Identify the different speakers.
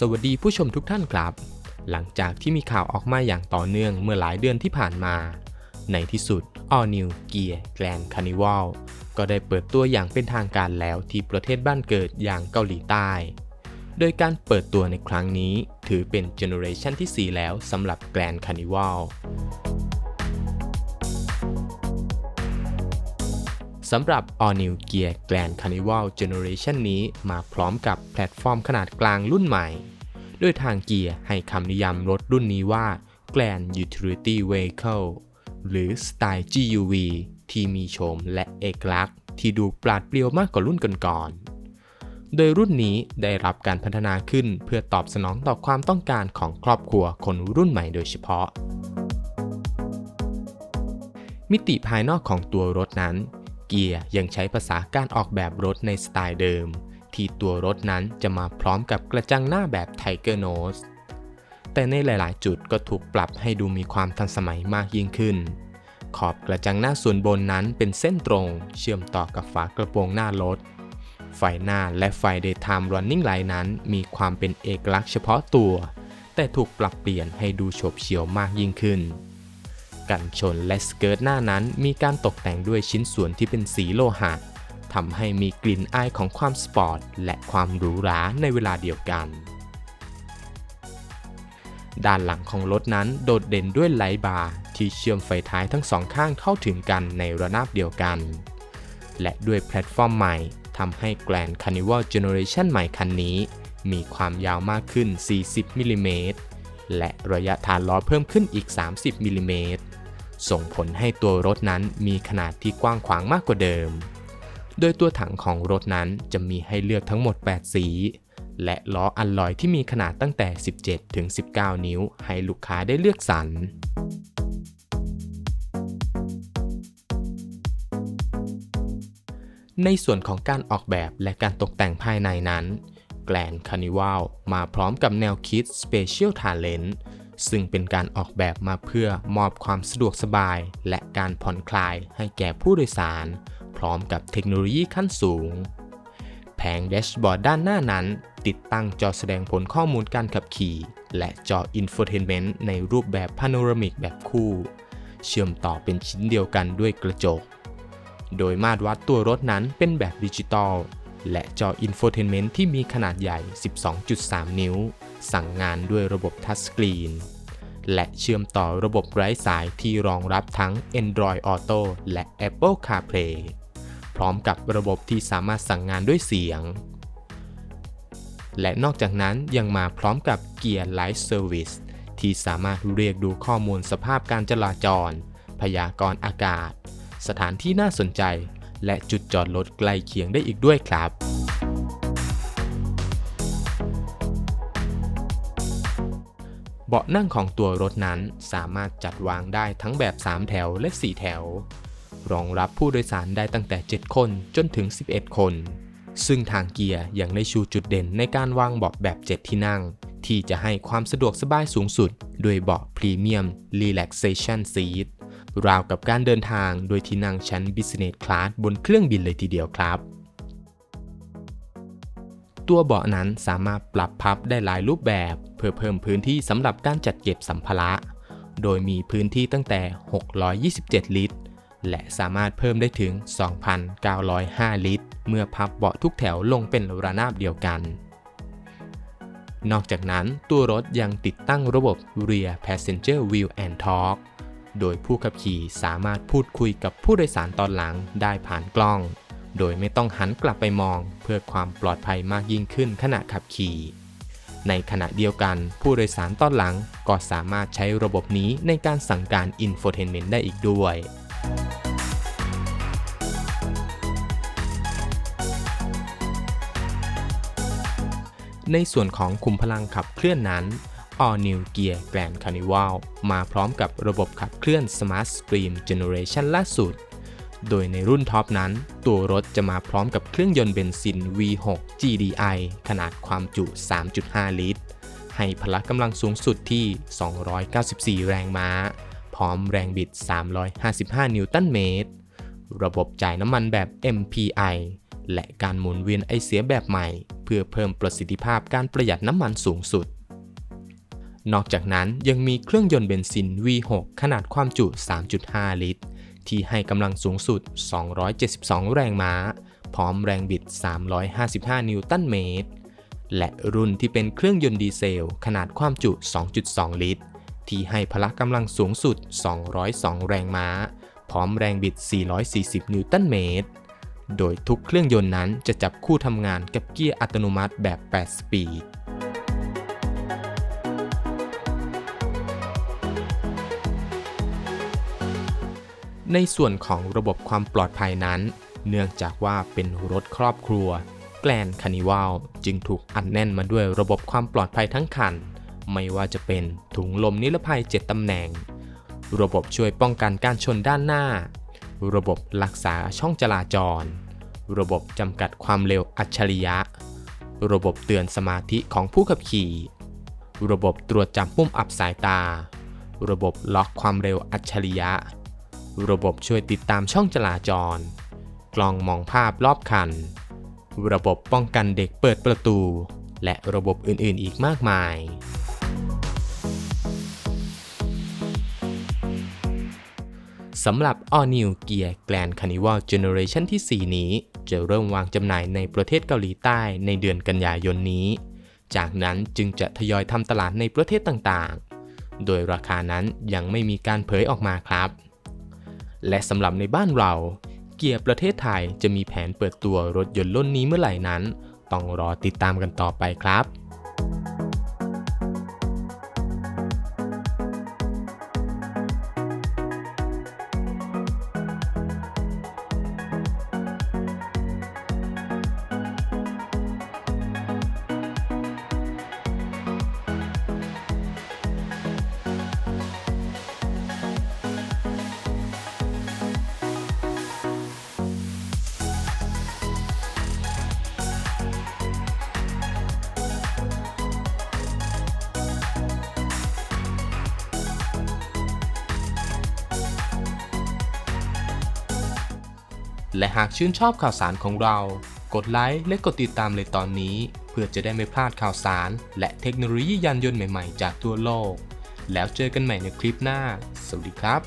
Speaker 1: สวัสดีผู้ชมทุกท่านครับ หลังจากที่มีข่าวออกมาอย่างต่อเนื่องเมื่อหลายเดือนที่ผ่านมา ในที่สุด All New Gear Grand Carnival ก็ได้เปิดตัวอย่างเป็นทางการแล้วที่ประเทศบ้านเกิดอย่างเกาหลีใต้ โดยการเปิดตัวในครั้งนี้ถือเป็นเจเนอเรชันที่ 4 แล้วสำหรับ Grand Carnival สำหรับ All New Gear Grand Carnival Generation นี้มาพร้อมกับแพลตฟอร์มขนาดกลางรุ่นใหม่โดยทางเกียร์ให้คำนิยามรถรุ่นนี้ว่า Grand Utility Vehicle หรือสไตล์ GUV ที่มีโฉมและเอกลักษณ์ ที่ดูปราดเปรียวมากกว่ารุ่นก่อนๆ โดยรุ่นนี้ได้รับการพัฒนาขึ้นเพื่อตอบสนองต่อความต้องการของครอบครัวคนรุ่นใหม่โดยเฉพาะ มิติภายนอกของตัวรถนั้น เกียร์ยังใช้ภาษาการออกแบบรถในสไตล์เดิม ที่ตัวรถนั้นจะมาพร้อมกับกระจังหน้าแบบ Tiger Nose แต่ในหลาย ๆ จุดก็ถูกปรับให้ดูมีความทันสมัยมากยิ่งขึ้น ขอบกระจังหน้าส่วนบนนั้นเป็นเส้นตรง เชื่อมต่อกับฝากระโปรงหน้ารถ ไฟหน้าและไฟ Daytime Running Light นั้น มีความเป็นเอกลักษณ์เฉพาะตัว แต่ถูกปรับเปลี่ยนให้ดูโฉบเฉี่ยวมากยิ่งขึ้น กันชนและสเกิร์ตหน้านั้นมีการตกแต่งด้วยชิ้นส่วนที่เป็นสีโลหะทำให้มีกลิ่นอายของความสปอร์ต และความหรูหราในเวลาเดียวกัน ด้านหลังของรถนั้นโดดเด่นด้วยไลท์บาร์ที่เชื่อมไฟท้ายทั้งสองข้างเข้าถึงกันในระนาบเดียวกัน และด้วยแพลตฟอร์มใหม่ทำให้ Grand Carnival Generation ใหม่คันนี้ มีความยาวมากขึ้น 40มิลลิเมตร และระยะฐานล้อเพิ่มขึ้นอีก 30มิลลิเมตรส่งผลให้ตัวรถนั้นมีขนาดที่กว้างขวางมากกว่าเดิม โดยตัวถังของรถนั้นจะมีให้เลือกทั้งหมด 8 สี และล้ออัลลอยที่มีขนาดตั้งแต่ 17 ถึง 19 นิ้ว ให้ลูกค้าได้เลือกสรรในส่วนของการออกแบบและการตกแต่งภายในนั้น แกลนคานิวัลมาพร้อมกับแนวคิด Special Talent ซึ่งเป็นการออกแบบมาเพื่อมอบความสะดวกสบาย และการผ่อนคลายให้แก่ผู้โดยสาร พร้อมกับเทคโนโลยีขั้นสูง แผงแดชบอร์ดด้านหน้านั้น ติดตั้งจอแสดงผลข้อมูลการขับขี่ และจออินโฟเทนเมนต์ในรูปแบบพาโนรามิกแบบคู่ เชื่อมต่อเป็นชิ้นเดียวกันด้วยกระจก โดยมาตรวัดตัวรถนั้นเป็นแบบดิจิตอล และจออินโฟเทนเมนต์ที่มีขนาดใหญ่ 12.3 นิ้ว สั่งงานด้วยระบบทัชสกรีน และเชื่อมต่อระบบไร้สายที่รองรับทั้ง Android Auto และ Apple CarPlay พร้อมกับระบบที่สามารถสั่งงานด้วยเสียง และนอกจากนั้นยังมาพร้อมกับ Gear Light Service ที่สามารถเรียกดูข้อมูลสภาพการจราจร พยากรณ์อากาศ สถานที่น่าสนใจ และจุดจอดรถใกล้เคียงได้อีกด้วยครับเบาะนั่งของตัวรถนั้นสามารถจัดวางได้ทั้งแบบ 3 แถวและ 4 แถว รองรับผู้โดยสารได้ตั้งแต่ 7 คนจนถึง 11 คน ซึ่งทางเกียร์ยังได้ชูจุดเด่นในการวางเบาะแบบ 7 ที่นั่ง ที่จะให้ความสะดวกสบายสูงสุด ด้วยเบาะพรีเมียม Relaxation Seat ราวกับการเดินทางโดยที่นั่งชั้น Business Class บนเครื่องบินเลยทีเดียวครับ ตัวเบาะนั้นสามารถปรับพับได้หลายรูปแบบ เพื่อเพิ่มพื้นที่สำหรับการจัดเก็บสัมภาระ โดยมีพื้นที่ตั้งแต่ 627 ลิตร และสามารถเพิ่มได้ถึง 2,905 ลิตร เมื่อพับเบาะทุกแถวลงเป็นระนาบเดียวกันนอกจากนั้นตัวรถยังติดตั้งระบบ Rear Passenger View and Talk โดยผู้ขับขี่สามารถพูดคุยกับผู้โดยสารตอนหลังได้ผ่านกล้อง โดยไม่ต้องหันกลับไปมอง เพื่อความปลอดภัยมากยิ่งขึ้นขณะขับขี่ในขณะเดียวกันผู้โดยสารตอนหลังก็สามารถใช้ระบบนี้ในการสั่งการอินโฟเทนเมนต์ได้อีกด้วย ในส่วนของคุมพลังขับเคลื่อนนั้น All New Gear Grand Carnival มาพร้อมกับระบบขับเคลื่อน Smart Stream Generation ล่าสุด โดยในรุ่นท็อปนั้น ตัวรถจะมาพร้อมกับเครื่องยนต์เบนซิน V6 GDI ขนาดความจุ 3.5 ลิตร ให้พละกำลังสูงสุดที่ 294 แรงม้า พร้อมแรงบิด 355 นิวตันเมตร ระบบจ่ายน้ำมันแบบ MPI และการหมุนเวียนไอเสียแบบใหม่ เพื่อเพิ่มประสิทธิภาพการประหยัดน้ำมันสูงสุด นอกจากนั้นยังมีเครื่องยนต์เบนซิน V6 ขนาดความจุ 3.5 ลิตร ที่ให้กำลังสูงสุด 272 แรงม้า พร้อมแรงบิด 355 นิวตันเมตร และรุ่นที่เป็นเครื่องยนต์ดีเซล ขนาดความจุ 2.2 ลิตร ที่ให้พละกำลังสูงสุด 202 แรงม้า พร้อมแรงบิด 440 นิวตันเมตร โดยทุกเครื่องยนต์นั้นจะจับคู่ทำงานกับเกียร์อัตโนมัติแบบ 8 สปีด ในส่วนของระบบความปลอดภัยนั้น เนื่องจากว่าเป็นรถครอบครัว แกลนคานิวัลจึงถูกอัดแน่นมาด้วยระบบความปลอดภัยทั้งคัน ไม่ว่าจะเป็นถุงลมนิรภัย 7 ตำแหน่ง ระบบช่วยป้องกันการชนด้านหน้า ระบบรักษาช่องจราจร ระบบจำกัดความเร็วอัจฉริยะ ระบบเตือนสมาธิของผู้ขับขี่ ระบบตรวจจับปุ่มอับสายตา ระบบล็อกความเร็วอัจฉริยะ ระบบช่วยติดตามช่องจราจร กล้องมองภาพรอบคัน ระบบป้องกันเด็กเปิดประตู และระบบอื่นๆ อีกมากมาย สำหรับ All New Gear Grand Carnival Generation ที่ 4 นี้ จะเริ่มวางจำหน่ายในประเทศเกาหลีใต้ในเดือนกันยายนนี้ จากนั้นจึงจะทยอยทำตลาดในประเทศต่างๆ โดยราคานั้นยังไม่มีการเผยออกมาครับ และสำหรับในบ้านเรา เกียร์ประเทศไทยจะมีแผนเปิดตัวรถยนต์รุ่นนี้เมื่อไหร่นั้น ต้องรอติดตามกันต่อไปครับ และหากชื่นชอบข่าวสารของเรา กดไลค์และกดติดตามเลยตอนนี้ เพื่อจะได้ไม่พลาดข่าวสาร และเทคโนโลยียานยนต์ใหม่ๆ จากทั่วโลก แล้วเจอกันใหม่ในคลิปหน้า สวัสดีครับ